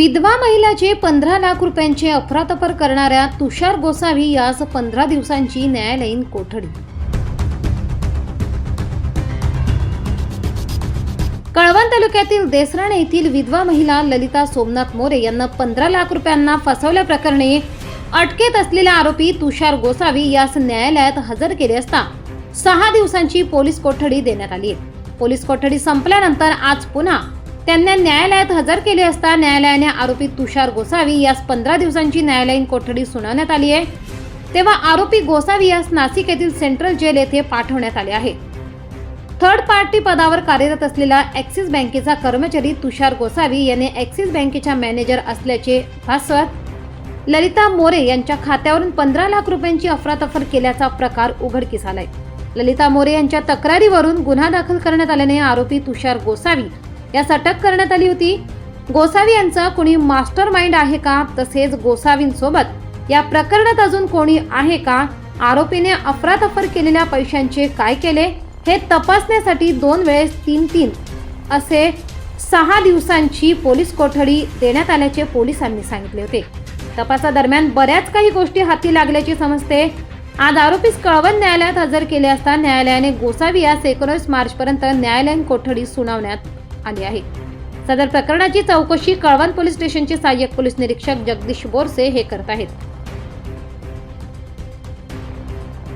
विधवा महिलाचे पंधरा लाख रुपयांचे अफरातफर करणाऱ्या तुषार गोसावी यास पंधरा दिवसांची न्यायालयीन कोठडी. कळवण तालुक्यातील देसराणे येथील विधवा महिला ललिता सोमनाथ मोरे यांना पंधरा लाख रुपयांना फसवल्याप्रकरणी अटकेत असलेला आरोपी तुषार गोसावी यास न्यायालयात हजर केले असता सहा दिवसांची पोलीस कोठडी देण्यात आली आहे. पोलीस कोठडी संपल्यानंतर आज पुन्हा त्यांना न्यायालयात हजर केले असता न्यायालयाने आरोपी तुषार गोसावी यास पंधरा दिवसांची न्यायालयीन कोठडी सुनावण्यात आली आहे. तेव्हा आरोपी गोसावी यास नाशिक येथील सेंट्रल जेल येथे पाठवण्यात आले आहे. थर्ड पार्टी पदावर कार्यरत असलेला ॲक्सिस बँकेचा कर्मचारी तुषार गोसावी याने ॲक्सिस बँकेच्या मॅनेजर असल्याचे भास्वर ललिता मोरे यांच्या खात्यावरून पंधरा लाख रुपयांची अफरातफर केल्याचा प्रकार उघडकीस आलाय. ललिता मोरे यांच्या तक्रारीवरून गुन्हा दाखल करण्यात आल्याने आरोपी तुषार गोसावी यास अटक करण्यात आली होती. गोसावी यांचा कोणी मास्टर माइंड आहे का? तसेच गोसावींसोबत या प्रकरणात अजून कोणी आहे का? आरोपीने अफरातफर केलेल्या पैशांचे काय केले? हे तपासण्यासाठी दोन वेळेस तीन तीन असे सहा दिवसांची पोलीस कोठडी देण्यात आल्याचे पोलिसांनी सांगितले होते. तपासादरम्यान बऱ्याच काही गोष्टी हाती लागल्याचे समजते. आज आरोपीस कळवण न्यायालयात हजर केले असता न्यायालयाने गोसावी यास एकोणीस मार्चपर्यंत न्यायालयीन कोठडी सुनावण्यात आले आहे सदर प्रकरणाची चौकशी कळवण पोलीस स्टेशनचे सहाय्यक पोलीस निरीक्षक जगदीश बोरसे हे करत आहेत.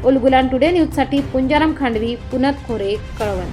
उलगुलान टुडे न्यूजसाठी पुंजाराम खांडवी पुनत खोरे कळवण.